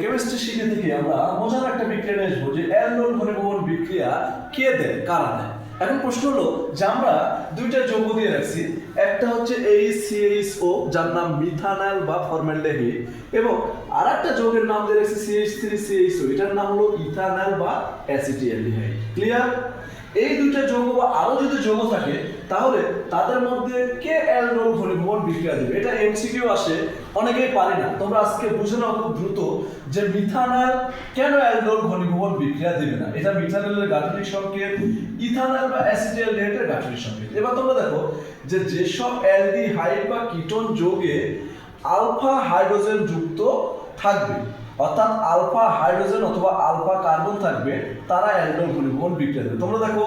Chemistry শিখে থেকে আমরা মজার একটা বিক্রিয়া নিয়ে আসব যে অ্যালডোল ঘনীভবন বিক্রিয়া কে দেয়, কারা দেয়? এখন প্রশ্ন হলো যে আমরা দুইটা যৌগ দিয়ে রাখছি, একটা হচ্ছে ACHO যার নাম মিথানল বা ফর্মালডিহাইড এবং আরেকটা যৌগের নাম দিয়ে রাখছি CH3CHO এটার নাম হলো ইথানল বা অ্যাসিটিয়ালডিহাইড ক্লিয়ার এই দুইটা যৌগ বা আরও যদি যৌগ থাকে, তাহলে তাদের মধ্যে কে অ্যালডোল ঘনীভবন বিক্রিয়া দেবে? এটা এমসিকিউ আসে, অনেকেই পারে না। তোমরা আজকে বুঝে নাও খুব দ্রুত যে মিথানল কেন অ্যালডোল ঘনীভবন বিক্রিয়া দেবে না? এটা মিথানলের গাঠনিক সংকেত, ইথানল বা অ্যাসিটালডিহাইডের গাঠনিক সংকেত। এবার তোমরা দেখো যে যেসব অ্যালডিহাইড বা কিটোন যৌগে আলফা হাইড্রোজেন যুক্ত থাকবে অর্থাৎ আলফা হাইড্রোজেন অথবা আলফা কার্বন থাকবে, তারা অ্যালডোল ঘনীভবন বিক্রিয়া দেবে। তোমরা দেখো,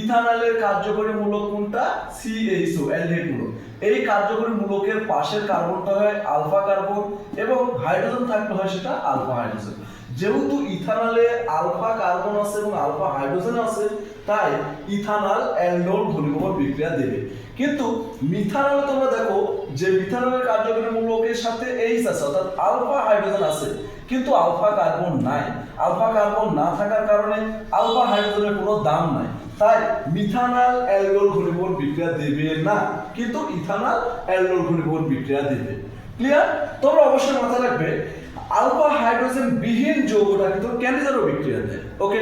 ইথানলের কার্যকরী মূলক কোনটা? সিএইচও অ্যালডিহাইড মূলক এই কার্যকরী মূলকের পাশের কার্বনটা হয় আলফা কার্বন এবং হাইড্রোজেন থাকলে হয় সেটা আলফা হাইড্রোজেন। যেহেতু ইথানলে আলফা কার্বন আছে এবং আলফা হাইড্রোজেন আছে তাই ইথানল অ্যালডোল ঘনীভবন বিক্রিয়া দেবে। কিন্তু মিথানল তোমরা দেখো যে মিথানলের কার্যকরী মূলকের সাথে এইচ আছে, অর্থাৎ আলফা হাইড্রোজেন আছে। কিন্তু আলফা কার্বন নাই। আলফা কার্বন না থাকার কারণে আলফা হাইড্রোজেনের কোনো দাম নাই। তাই মিথানল অ্যালডোল ঘনীভবন বিক্রিয়া দেবে না, কিন্তু ইথানল অ্যালডোল ঘনীভবন বিক্রিয়া দেবে। ক্লিয়ার তোমরা অবশ্যই মাথায় রাখবে, আলফা হাইড্রোজেন বিহীন যৌগটা কিন্তু ক্যান্ডিজারও বিক্রিয়া দেয়? ওকে